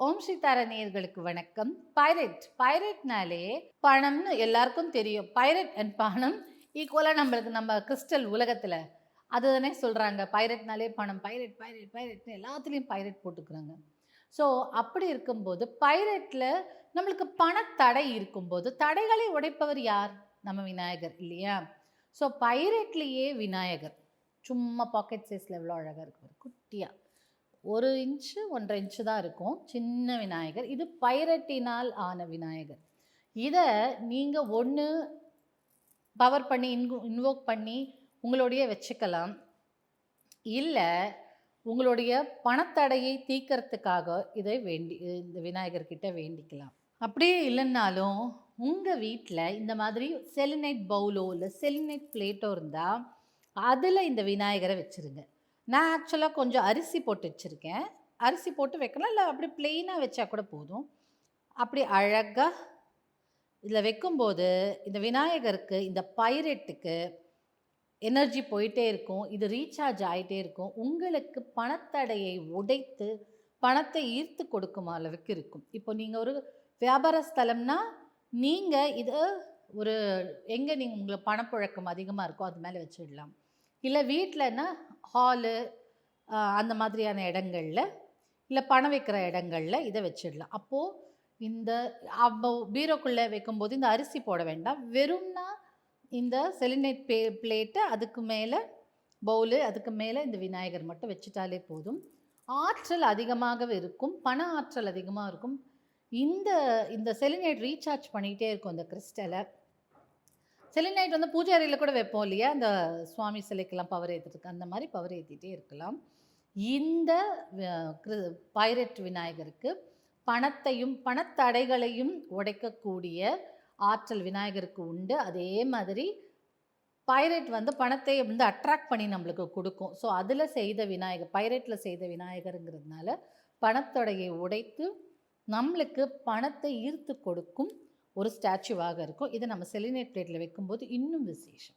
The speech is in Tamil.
ஓம் சீதார நேயர்களுக்கு வணக்கம். பைரட் பைரட்னாலே பணம்னு எல்லாருக்கும் தெரியும். பைரட் அண்ட் பணம் ஈக்குவலாக நம்மளுக்கு நம்ம கிறிஸ்டல் உலகத்தில். அதுதானே சொல்கிறாங்க பைரட்னாலே பணம் பைரட் பைரட் பைரட்னு எல்லாத்துலேயும் பைரட் போட்டுக்கிறாங்க. ஸோ அப்படி இருக்கும்போது பைரட்டில் நம்மளுக்கு பணத்தடை இருக்கும்போது தடைகளை உடைப்பவர் யார்? நம்ம விநாயகர் இல்லையா? ஸோ பைரட்லேயே விநாயகர். சும்மா பாக்கெட் சைஸில் எவ்வளோ அழகாக இருக்கு குட்டியாக ஒரு இன்ச்சு ஒன்றரை இன்ச்சு தான் இருக்கும். சின்ன விநாயகர். இது பைரட்டினால் ஆன விநாயகர். இதை நீங்கள் ஒன்று பவர் பண்ணி இன் இன்வோக் பண்ணி உங்களுடைய வச்சுக்கலாம். இல்லை உங்களுடைய பணத்தடையை தீக்கிறதுக்காக இதை வேண்டி இந்த விநாயகர்கிட்ட வேண்டிக்கலாம். அப்படியே இல்லைன்னாலும் உங்கள் வீட்டில் இந்த மாதிரி செலினைட் பவுலோ இல்லை செலினைட் பிளேட்டோ இருந்தால் அதில் இந்த விநாயகரை வச்சுருங்க. நான் ஆக்சுவலாக கொஞ்சம் அரிசி போட்டு வச்சுருக்கேன். அரிசி போட்டு வைக்கலாம். இல்லை அப்படி ப்ளெயினாக வச்சா கூட போதும். அப்படி அழகாக இதில் வைக்கும்போது இந்த விநாயகருக்கு இந்த பைரட்டுக்கு எனர்ஜி போயிட்டே இருக்கும். இது ரீசார்ஜ் ஆகிட்டே இருக்கும். உங்களுக்கு பணத்தடையை உடைத்து பணத்தை ஈர்த்து கொடுக்கும் அளவுக்கு இருக்கும் இப்போ நீங்கள் ஒரு வியாபார ஸ்தலம்னா நீங்கள் இது ஒரு எங்கே நீங்கள் உங்களுக்கு பணப்புழக்கம் அதிகமாக இருக்கோ அது மேலே வச்சிடலாம். இல்லை வீட்டிலன்னா ஹாலு அந்த மாதிரியான இடங்களில் இல்லை பணம் வைக்கிற இடங்களில் இதை வச்சிடலாம். அப்போது இந்த அப்போ பீரோக்குள்ளே வைக்கும்போது இந்த அரிசி போட வேண்டாம். வெறும்னா இந்த செலினேட் பே பிளேட்டு அதுக்கு மேலே பவுலு அதுக்கு மேலே இந்த விநாயகர் மட்டும் வச்சுட்டாலே போதும். ஆற்றல் அதிகமாக இருக்கும். பண ஆற்றல் அதிகமாக இருக்கும். இந்த இந்த செலினேட் ரீசார்ஜ் பண்ணிகிட்டே இருக்கும் இந்த கிறிஸ்டலை. செலினைட் வந்து பூஜை அறையில் கூட வைப்போம் இல்லையா? அந்த சுவாமி சிலைக்கெல்லாம் பவர் ஏற்றிருக்கு அந்த மாதிரி பவர் ஏற்றிட்டே இருக்கலாம். இந்த பைரட் விநாயகருக்கு பணத்தையும் பணத்தடைகளையும் உடைக்கக்கூடிய ஆற்றல் விநாயகருக்கு உண்டு. அதே மாதிரி பைரட் வந்து பணத்தை வந்து அட்ராக்ட் பண்ணி நம்மளுக்கு கொடுக்கும். ஸோ அதில் செய்த விநாயகர் பைரட்டில் செய்த விநாயகருங்கிறதுனால பணத்தொடையை உடைத்து நம்மளுக்கு பணத்தை ஈர்த்து கொடுக்கும் ஒரு ஸ்டாச்சுவாக இருக்கும். இதை நம்ம செலினேட் பிளேட்டில் வைக்கும்போது இன்னும் விசேஷம்.